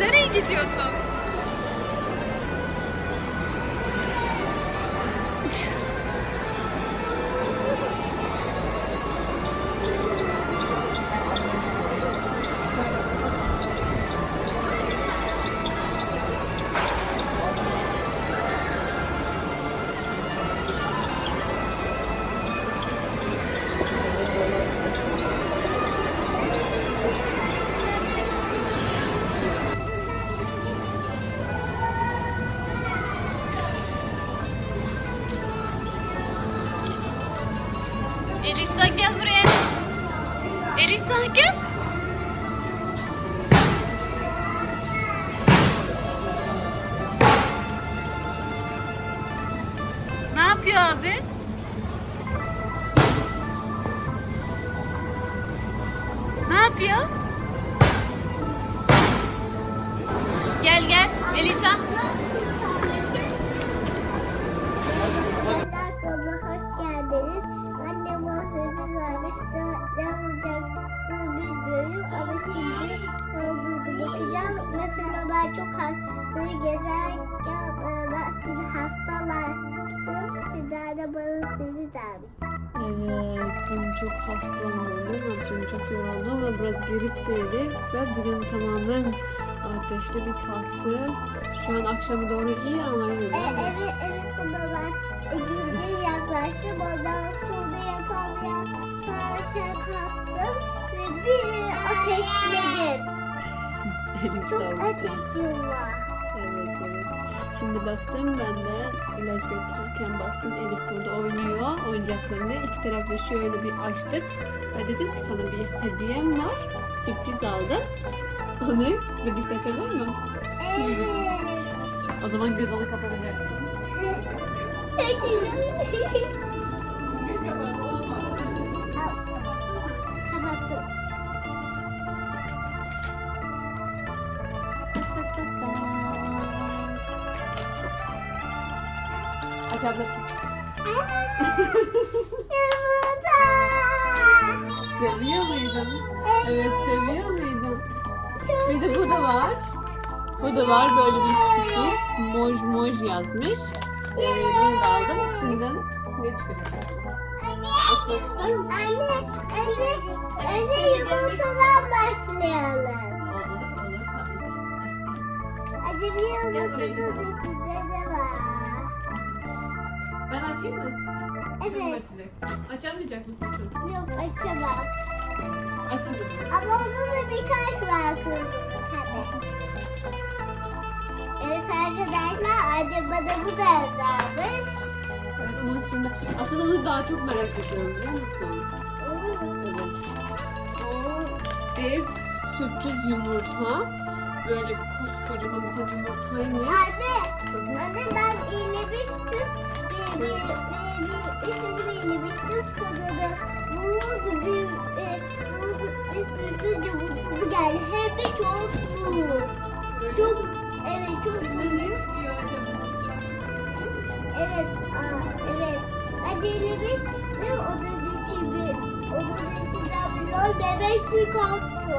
Nereye gidiyorsun? Elisa. Alakalı hoş geldiniz. Annem bana sürpriz vermiş. Ne, olacaktı bilmiyorum ama şimdi ne olduğunu bakacağım. Mesela ben çok hasta gezerken e, ben şimdi hastalandım. Şimdi annem bana sürpriz vermiş. Evet, dün çok mi? Dün çok yoruldu ama biraz gripteydi ve bugün tamamen ateşli bir taktı. Şu an akşama doğru iyi yine E, evi, evi ben günde yaklaştım. Ondan sonra yatağımı yatarken kalktım ve bir ateşledim. Çok ateşim var. Evet, evet. Şimdi baktım ben de ilaç getirirken baktım Elif burada oynuyor oyuncaklarını. İki tarafta şöyle bir açtık. Ve dedim ki sana bir hediyem var. Sürpriz aldım. Onu birlikte açalım mı? Evet. O zaman gözünü kapatacaksın. Kapattım. Açabilirsin. Yumurta. Seviyor muydun? Evet seviyor muydun? Bir de bu da var. Bu da var böyle bir sürpriz. Moj moj yazmış. Ee, bunu da aldım. İçinden ne çıkacak? Açmak ister misin? Anne, anne, anne yumurtadan başlayalım. Olur, olur tabii. Hadi bir yumurtanın içinde ne var? Ben açayım mı? Evet. açacaksın? Açamayacak mısın? Yok açamam. Ama onun da bir kalp var kırmızı hadi. Evet arkadaşlar anne bana bu da yazarmış. Evet, onun içinde. Aslında onu daha çok merak ediyorum biliyor musun? Evet. Dev sürpriz yumurta. Böyle koskocaman bir yumurtaymış. Anne, anne ben iyilemiştim. Bir, bir, bir, bir, bir, bir iyilemiştim. Kadını muz bir, e, muz bir sürpriz yumurtası geldi. Hem de çok. Çok, evet çok acaba? Evet, aa, evet. Ben iyilemiştim. Onun için bir, onun içinden bir rol bebek çıkarttı.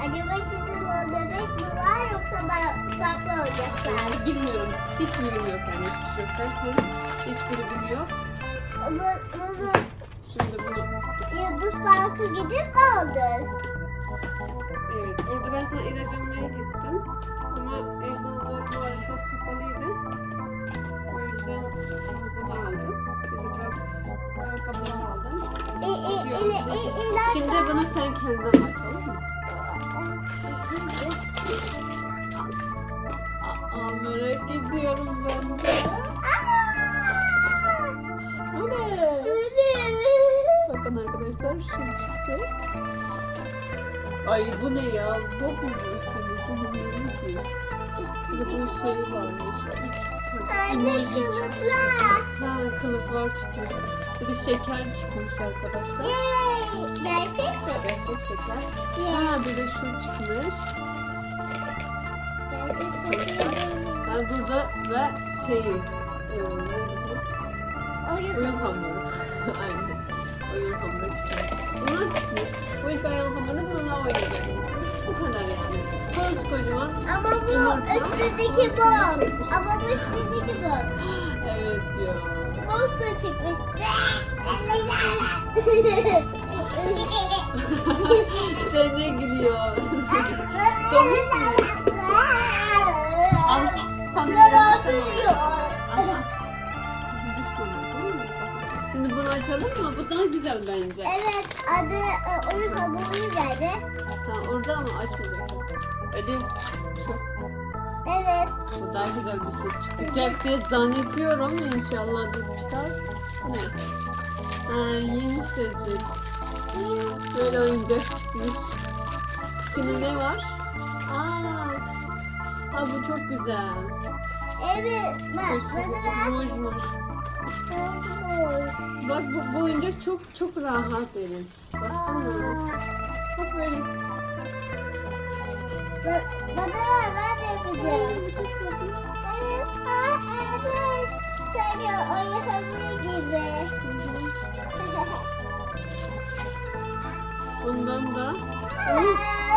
Acaba sizin o bebek mi var yoksa ben farklı olacaklar? Yani bilmiyorum. Hiç bilgim yok yani hiçbir şey yok. Hiçbir bilgim yok. Bunu, bunu Şimdi bunu... Yıldız Park'a gidip aldın? Evet. Orada ben sana ilaç almaya gittim. Ama eczaneler maalesef kapalıydı. O yüzden bunu aldım. Biraz ayakkabılar aldım. İ, i, i, i, ilaç Şimdi bunu sen kendin aç olur mu? Çıktı. Ay bu ne ya? Bok mu diyorsunuz? Bu bilmiyorum ki. Bir de bu şey varmış. Anne kılıklar. Ha kılıflar çıkmış. Bir de şeker çıkmış arkadaşlar. Yay! Gerçek mi? Gerçek şeker. Ha bir de şu çıkmış. Ben burada ve şey e, oyun hamuru. Aynen. Oyun hamuru çıkmış. Bunlar çıkmış. Bu ilk oyun hamuru bununla oynayacağız. kadar yani. Koskocaman. Ama bu Yumurta. üstündeki bom. Ama bu üstündeki bom. Evet ya. Bom da çıkmış. Sen ne gülüyorsun? Komik mi? Sana Yalan versene. Açalım mı? Bu daha güzel bence. Evet adı e, oyun hamuru geldi. Tamam orada ama açmayacak. Şu. Evet. Bu daha güzel bir şey çıkacak diye zannediyorum. İnşallah da çıkar. Ne? Ha, yumuşacık. Böyle oyuncak çıkmış. Şimdi ne var? Aa, Aa bu çok güzel. Evet. Bak bana ver. Ruj muj. Bak bu, bu oyuncak çok çok rahat benim. Baksana. Bak böyle. Ba- Bana ver ben de yapacağım. Sanki oyun hamuru gibi. Bundan da Aa,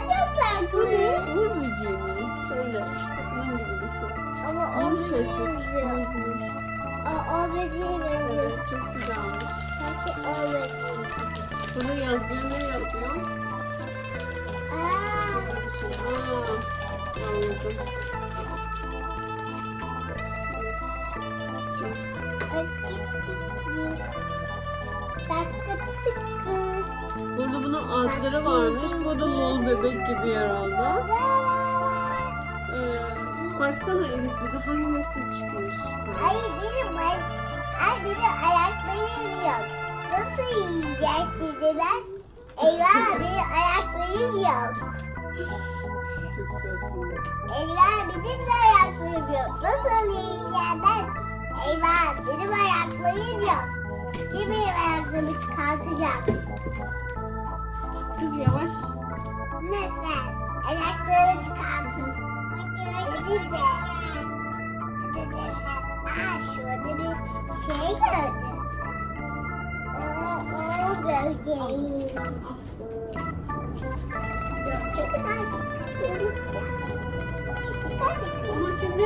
çok bu tatlı. ne? Uğur böceği mi? Şöyle. Bunun gibi bir şey. Ama o Yumuşacık. O benziyor. Evet çok güzelmiş. Sanki o benziyor. Burada yazıyor ne yazıyor? Aa, Aa, anladım. Tatlı tıkkı. Burada bunun adları varmış. Bu da mol bebek gibi herhalde. Baksana Elif bize hangisi çıkmış? Ay benim ay, ay benim ayaklarım yok. Nasıl yiyeceğiz şimdi ben? Eyvah benim ayaklarım yok. Eyvah benim de ayaklarım yok. Nasıl yiyeceğim ben? Eyvah benim ayaklarım yok. Kim benim ayaklarımı çıkartacak? Kız yavaş. Lütfen ayaklarımı çıkartın. Dedim de. Dedim Aa şurada bir şey gördüm. O, o. Onun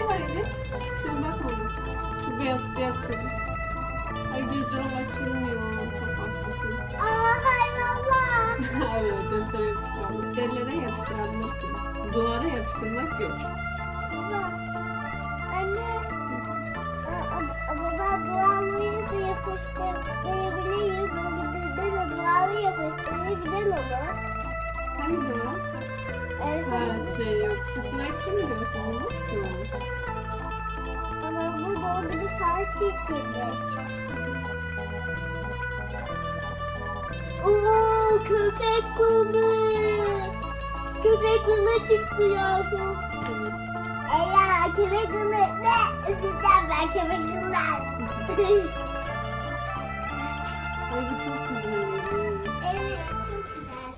var Elif? Şuna bak ona. Şu beyaz beyaz şurada. Ay gözlerim açılmıyor. Çok hastasın. Aa hayvanlar. evet gözlere yapıştıralım. Derlere yapıştırabilirsin. Duvara yapıştırmak yok. Baba, Anne. Ben duvarları da yapıştırabilirim. Durduğunda da duvarı yapıştırabilirim ama. Hangi? En Ha şey yok. Süslemek için mi diyorsun? Ama bu doğru bir karşı içinde. Oo köpek balığı. Köpek balığı çıktı ya. Evet. Ela köpek ne? Üzülden ben köpek balığı. Ay bu çok güzel. evet çok güzel.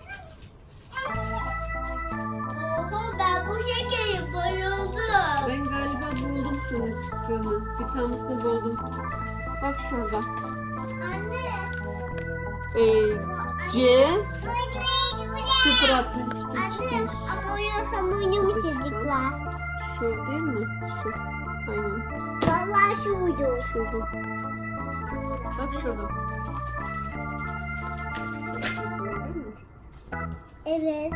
Oho ben bu şekeri bayıldım. Ben galiba buldum senin çıktığını. Bir tanesini buldum. Bak şurada. Anne. Ee, C Sıfır 062 Anne çıkmış. ama oyun hamuru yumuşacık var. Şu değil mi? Şu. Aynen. Vallahi şuydu. Şurada. Bak şurada. Evet.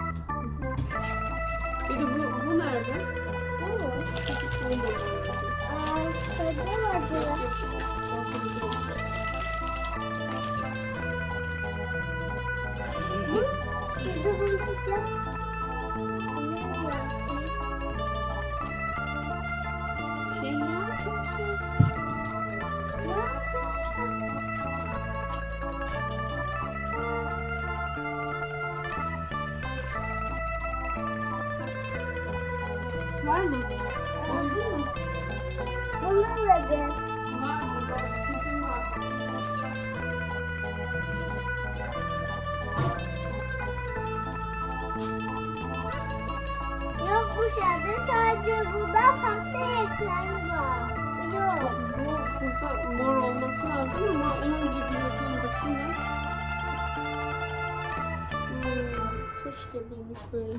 Bir de bu, bu nerede? Bu. Bunu. Aa, söyleyemedi. Şurada bulacağım. Şey içeride sadece buradan farklı ekran var. Yok. Bu burada mor olması lazım ama onun gibi yapayım bakayım. Hmm, kuş gibiymiş böyle.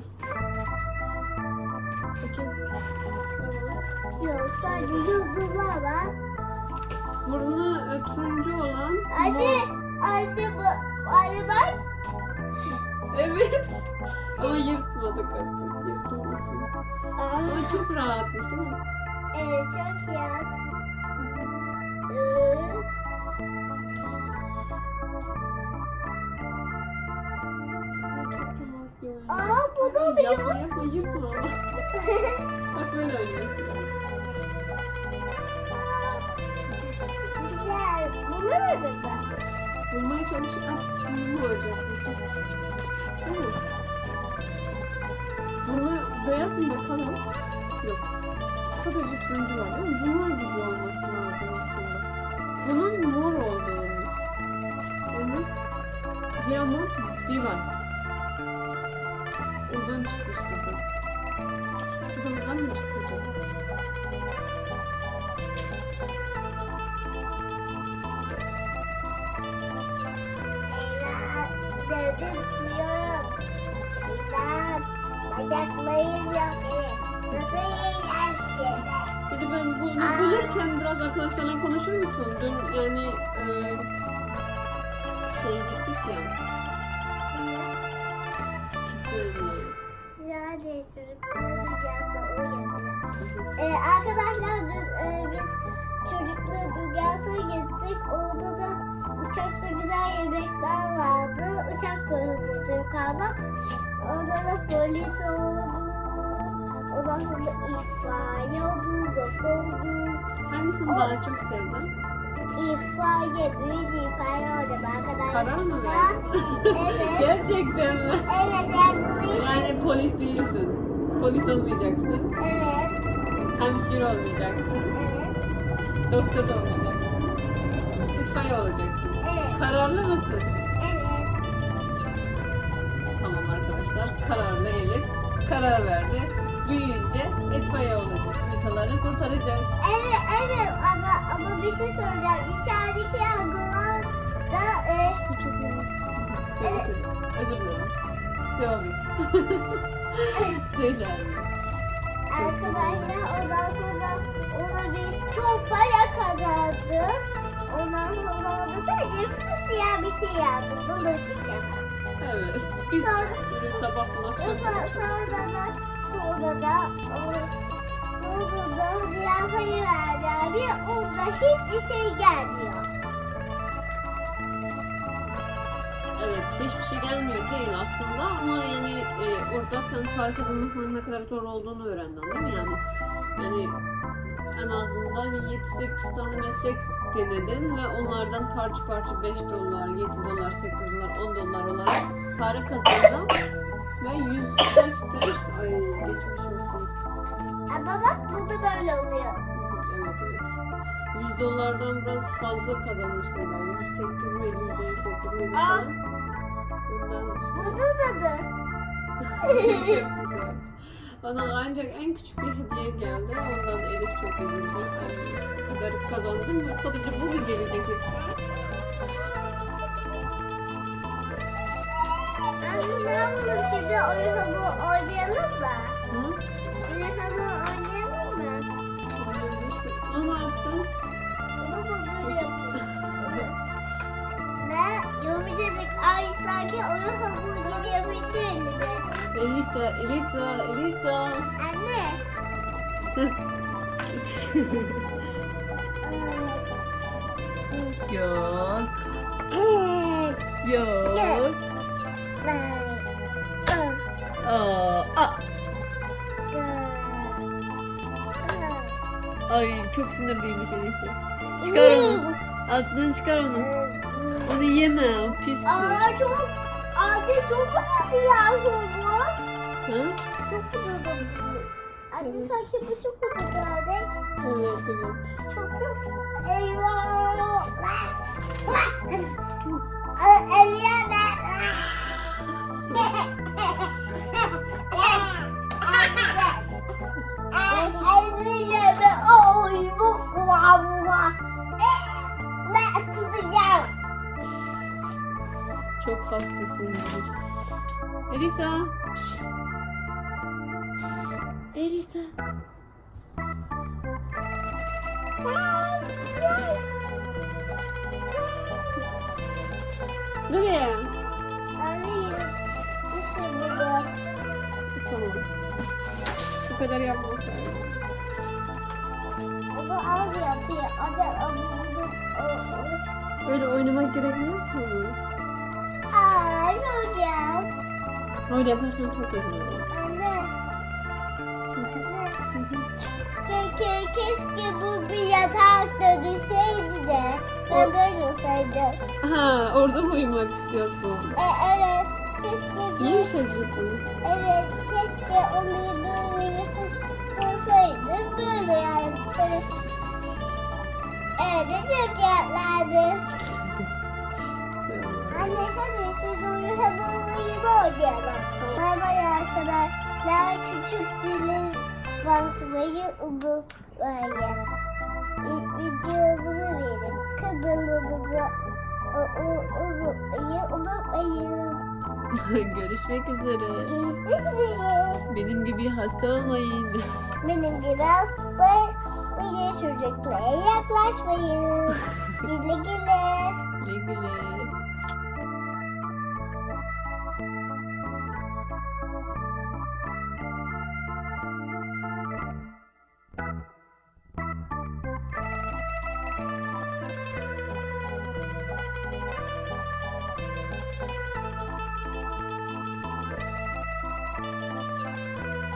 Bakayım. Yok sadece yıldızlar var. Burnu turuncu olan. Hadi, hadi, bu hadi bak. Evet. Ama yırtmadık artık. Yırtılmasın. Ama çok rahatmış değil mi? Evet, çok yat. Ee, Aa, bu da oluyor. Yapma yapma yırtma ama. Bak böyle oynuyorsun. Güzel. Mu acaba? Bulmaya çalışıyor. Ah, bunu olacak. Değil mi? Bunu beyaz mı bakalım? Yok. Sadece turuncu var değil mi? Bunlar gibi olması lazım aslında. Bunun mor olduğumuz. Onun Diamond Divas. Oradan çıkmış kızım. Şuradan mı çıkacak? Bacaklarım yok. Nasıl yersin? Bir de ben bunu Aa. bulurken biraz arkadaşlarla konuşur musun? Dün yani e, şey gittik ya. Güzel değil çocukluğu gelse onu. Ee, arkadaşlar dün e, biz çocukluğu dünyasına gittik. Orada da uçakta güzel yemekler vardı. Uçak kuruldu yukarıda. Orada da polis oldu. Ondan sonra itfaiye oldu, doktor oldu. Hangisini O- daha çok sevdin? İtfaiye, büyük itfaiye oldu arkadaşlar. Karar mı verdin? Evet. Gerçekten mi? Evet, yardımcıyım. Yani polis değilsin. Polis olmayacaksın. Evet, Hemşire olmayacaksın. evet, Doktor da olmayacaksın. İtfaiye olacaksın. Kararlı mısın? evet. Tamam arkadaşlar. Kararlı Elif. Karar verdi. Büyüyünce itfaiye olacak. İnsanları kurtaracak. Evet, evet ama, ama bir şey soracağım. İçerideki yangınlar da e, Evet. Özür dilerim. Devam et. Söyle. arkadaşlar ondan sonra ona bir çok para kazandı. Ondan sonra ona sadece bir şey yaptı. Bunu çıkacak. Evet. Biz Sonra- sürü sabahtan akşam Sonra, da sonra da sonra da payı verdi abi. Onda hiçbir şey gelmiyor. Evet. Hiçbir şey gelmiyor değil aslında ama yani e, orada sen para kazanmanın ne kadar zor olduğunu öğrendin değil mi yani? Yani en azından bir 7-8 tane meslek denedin ve onlardan parça parça 5 dolar, 7 dolar, 8 dolar, 10 dolar olarak para kazandın ve 100 kaçtı? Ay geçmiş olsun. Ama bak bu da böyle oluyor. Evet evet. 100 dolardan biraz fazla kazanmıştım ben. 108 miydi, 118 miydi falan. Bundan işte. Bunun adı. Çok güzel. Bana ancak en küçük bir hediye geldi. Ondan Elif çok üzüldü. Ay, garip kazandım ve sadece bu mu gelecek Anne ne yapalım şimdi oyun hamur oynayalım mı? Hı? Oyun oynayalım mı? Ne yaptın? Oyun hamur yapalım. Ne? Yumuşacık ay sanki oyun hamur gibi yapışıyor elime. Elisa, Elisa, Elisa. Anne. Yok. Yok. Aa, aa. Ay çok sinirliymiş Elisa. Çıkar onu. Aklını çıkar onu. Onu yeme. O pistir. Aa çok Anne çok güzel ya. Ha? Çok bu. Anne sanki bu çok güzel. Evet evet. Çok çok. Çok hastasın. Elisa. Elisa. Nereye? Tamam. Bu kadar yapmasaydım. O da az yapıyor. O burada. O, o. Öyle oynamak gerekmiyor mu? Öyle yaparsan çok üzülürüm. Anne. Anne. Ke, ke, keşke bu bir yatakta düşseydi de ben böyle olsaydım. Ha, orada mı uyumak istiyorsun? E, evet. Keşke bir... Yumuşacık? Evet. Keşke onu böyle yapıştırsaydı. Böyle yani. Böyle. Evet. Çok yatlardı. Anne hadi siz uyuyun. Hadi uyuyun oynayalım. Merhaba arkadaşlar. Küçük dilin basmayı unutmayın. İlk videomuzu verin. Kanalımıza unutmayı unutmayın. Görüşmek üzere. Görüşmek üzere. Benim gibi hasta olmayın. Benim gibi ve bu çocuklara yaklaşmayın. Güle güle.